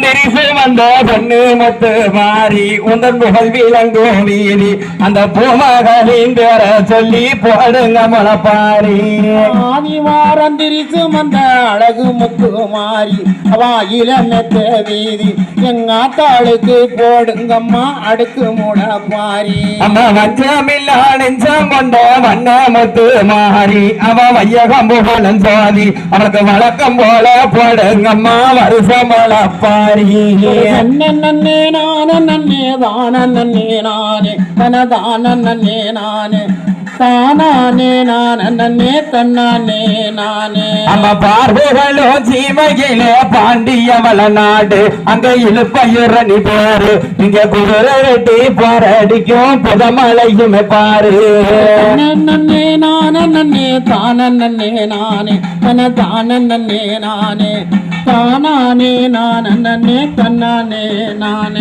நெரிசு வந்த பொண்ணு மொத்து மாறி உந்தன் புகழ் விளங்கும் வீதி அந்த பூமகளின் பேர சொல்லி போடுங்க முளப்பாரி ஆதிவாரம் திரிசு வந்த அழகு முத்து மாறி வாயில மெத்த வீதி எங்காத்தாளுக்கு போடுங்கம்மா அடுக்கு முட பாரி அம்மா வஞ்சமில்லா நெஞ்சம் கொண்ட வண்ண முத்து மாறி அவ வையகம் புகழும் சுவாதி அவனுக்கு வழக்கம் போல போடுங்கம்மா வருஷம் முளப்பாரி நன்னே நன்னே நானே நன்னே தான நன்னே நானே தனதான நன்னே நானே தானானே நான் நன்னே தன்னானே நானே. நம்ம பார்வைகளும் சீமையிலே பாண்டியவள நாடு. அங்க இழுப்பயிரணி போரு. இங்க குதிரை வெட்டி போரடிக்கும் புதமலையுமே பாரு. நன்னே நானே நன்னே தான நானே. தனதான நன்னே நானே. தானானே நான் தன்னானே நானே.